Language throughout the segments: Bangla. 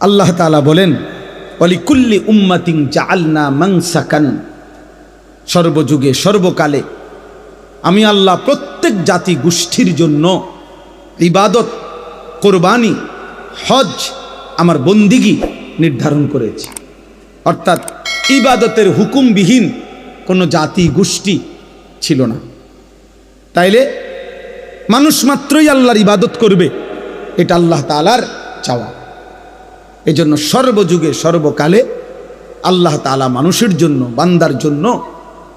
আল্লাহ তাআলা বলেন অলিকুল্লি উম্মাতিং জাআলনা মাংসাকান সর্বযুগে, সর্বকালে আমি আল্লাহ প্রত্যেক জাতি গোষ্ঠীর জন্য ইবাদত, কোরবানি, হজ আমার বন্দিগি নির্ধারণ করেছি। অর্থাৎ ইবাদতের হুকুমবিহীন কোনো জাতি গোষ্ঠী ছিল না। তাইলে মানুষ মাত্রই আল্লাহর ইবাদত করবে, এটা আল্লাহ তালার চাওয়া। এই জন্য সর্বযুগে, সর্বকালে আল্লাহ তালা মানুষের জন্য, বান্দার জন্য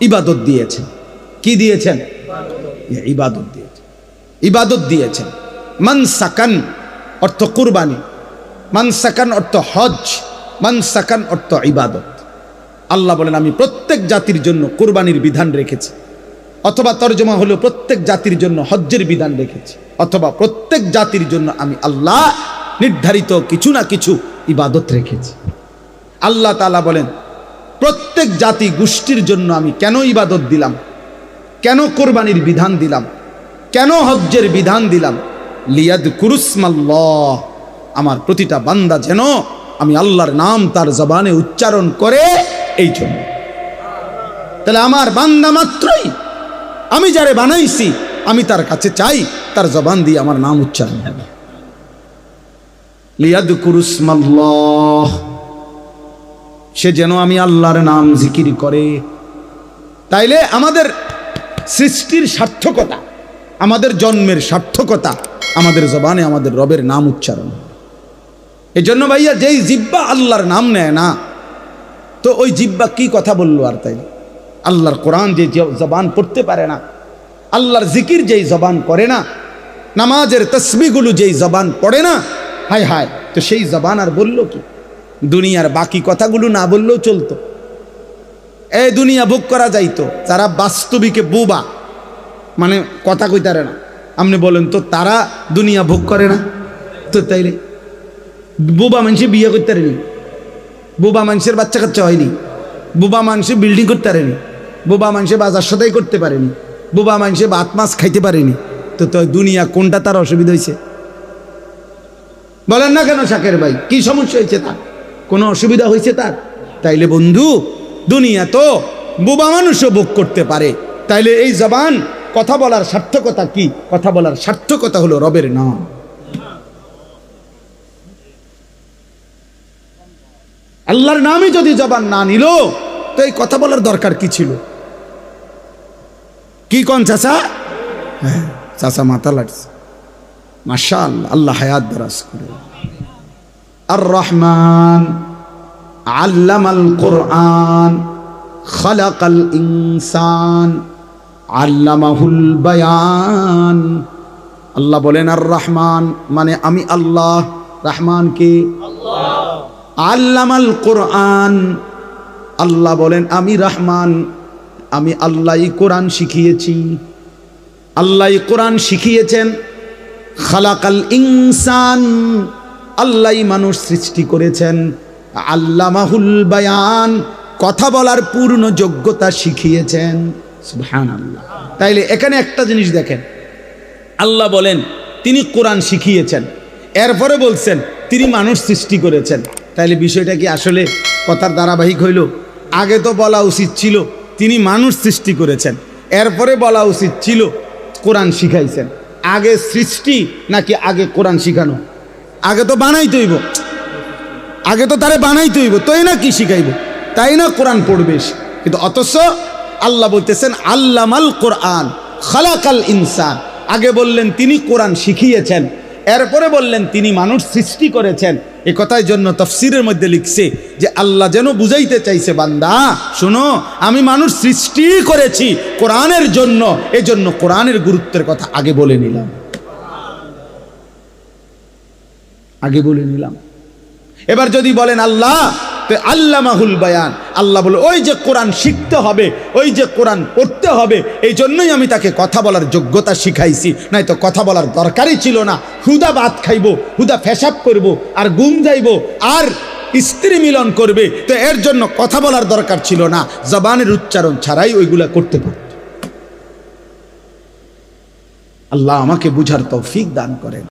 ইবাদত দিয়েছেন। কি দিয়েছেন? ইবাদত দিয়েছেন। ইবাদত দিয়েছেন। মান সাকান অর্থ কুরবানি, মান সাকান অর্থ হজ, মান সাকান অর্থ ইবাদত। আল্লাহ বলেন, আমি প্রত্যেক জাতির জন্য কোরবানির বিধান রেখেছি, অথবা তর্জমা হলো প্রত্যেক জাতির জন্য হজ্জের বিধান রেখেছি, অথবা প্রত্যেক জাতির জন্য আমি আল্লাহ নির্ধারিত কিছু না কিছু ইবাদত রেখেছি। আল্লাহ তালা বলেন, প্রত্যেক জাতি গোষ্ঠীর জন্য আমি কেন ইবাদত দিলাম? কেন কোরবানির বিধান দিলাম? কেন হজ্জের বিধান দিলাম? লিয়াদ কুরুসমাল্লাহ, আমার প্রতিটা বান্দা যেন আমি আল্লাহর নাম তার জবানে উচ্চারণ করে এই জন্য। তাহলে আমার বান্দা মাত্রই, আমি যারে বানাইছি, আমি তার কাছে চাই, তার জবান দিয়ে আমার নাম উচ্চারণ হবে। সে যেন আমি আল্লাহর নাম জিকির করে। তাইলে আমাদের সৃষ্টির সার্থকতা, আমাদের জন্মের সার্থকতা, আমাদের জবানে আমাদের রবের নাম উচ্চারণ এই জন্য ভাইয়া, যেই জিব্বা আল্লাহর নাম নেয় না, তো ওই জিব্বা কি কথা বলল আর তাই? আল্লাহর কোরআন যে জবান পড়তে পারে না, আল্লাহর জিকির যেই জবান করে না, নামাজের তসবিগুলো যেই জবান পড়ে না হায় হায় তো সেই জবান আর বলল কি? দুনিয়ার বাকি কথাগুলো না বললেও চলতো। এই দুনিয়া ভোগ করা যাইতো যারা বাস্তবিকে বোবা। মানে কথা কইতারে না। আপনি বলেন, তো তারা দুনিয়া ভোগ করে না? তো তাইলে, বোবা মানুষে বিয়ে করতে পারেনি। বোবা মানুষের বাচ্চা কাচ্চা হয়নি। বোবা মানুষে বিল্ডিং করতে পারেনি। বোবা মানুষে বাজার সদাই করতে পারেনি। বোবা মানুষে ভাত, মাছ খাইতে পারেনি। তো তো দুনিয়া কোনটা তার অসুবিধা হয়েছে বলেন না কেন শাকের ভাই? কি সমস্যা হয়েছে তার? কোনো অসুবিধা হয়েছে তার? তাইলে বন্ধু, দুনিয়া তো বোবা মানুষও ভোগ করতে পারে। তাইলে এই জবান কথা বলার সার্থকতা কি? কথা বলার সার্থকতা হলো রবের নাম। আল্লাহর নামই যদি জবান না নিল, তো এই কথা বলার দরকার কি ছিল? কি কন চাচা? হ্যাঁ চাচা মাথা লাগছে মাশাল আল্লাহ হায়াত দারাজ করে। আর রহমান আল্লাম আল কোরআন খালাক আল ইনসান আল্লামাহুল বায়ান। আল্লাহ বলেন আর রহমান মানে আমি আল্লাহ রহমান কে? আল্লামাল কোরআন। আল্লাহ বলেন আমি রহমান আমি আল্লাহই কোরআন শিখিয়েছি। আল্লাহই কোরআন শিখিয়েছেন খালাকাল ইনসান, আল্লাহই মানুষ সৃষ্টি করেছেন। আল্লামাহুল বায়ান, কথা বলার পূর্ণ যোগ্যতা শিখিয়েছেন। সুবহানাল্লাহ। তাইলে এখানে একটা জিনিস দেখেন। আল্লাহ বলেন, তিনি কোরআন শিখিয়েছেন। এরপরে বলছেন, তিনি মানুষ সৃষ্টি করেছেন। তাইলে বিষয়টা কি আসলে কথার ধারাবাহিক হইল? আগে তো বলা উচিত ছিল, তিনি মানুষ সৃষ্টি করেছেন। এরপরে বলা উচিত ছিল, কোরআন শিখাইছেন। আগে সৃষ্টি নাকি আগে কোরআন শিখানো? আগে তো বানাই তৈব আগে তো তারে বানাই তৈব তাই না কি শিখাইব? তাই না কোরআন পড়বে কিন্তু অথচ আল্লাহ বলতেছেন, আল্লামাল কোরআন, খালাকাল ইনসান। আগে বললেন তিনি কোরআন শিখিয়েছেন, এরপরে বললেন তিনি মানুষ সৃষ্টি করেছেন। এ কথার জন্য তফসিরের মধ্যে লিখছে যে আল্লাহ যেন বুঝাইতে চাইছে, বান্দা, শোনো, আমি মানুষ সৃষ্টি করেছি কোরআনের জন্য, এজন্য কোরআনের গুরুত্বের কথা আগে বলে নিলাম। আগে বলে নিলাম। এবার যদি বলেন, আল্লাহ তো আল্লাহ মাহুল বায়ান। আল্লাহ বলে, ওই যে কোরআন শিখতে হবে, ওই যে কোরআন পড়তে হবে, এই জন্যই আমি তাকে কথা বলার যোগ্যতা শিখাইছি। নাই তো কথা বলার দরকারই ছিল না। হুদা ভাত খাইব, হুদা ফেসাব করব, আর গুম যাইব, আর স্ত্রী মিলন করবে। তো এর জন্য কথা বলার দরকার ছিল না। জবানের উচ্চারণ ছাড়াই ওইগুলা করতে পারত। আল্লাহ আমাকে বুঝার তৌফিক দান করেন।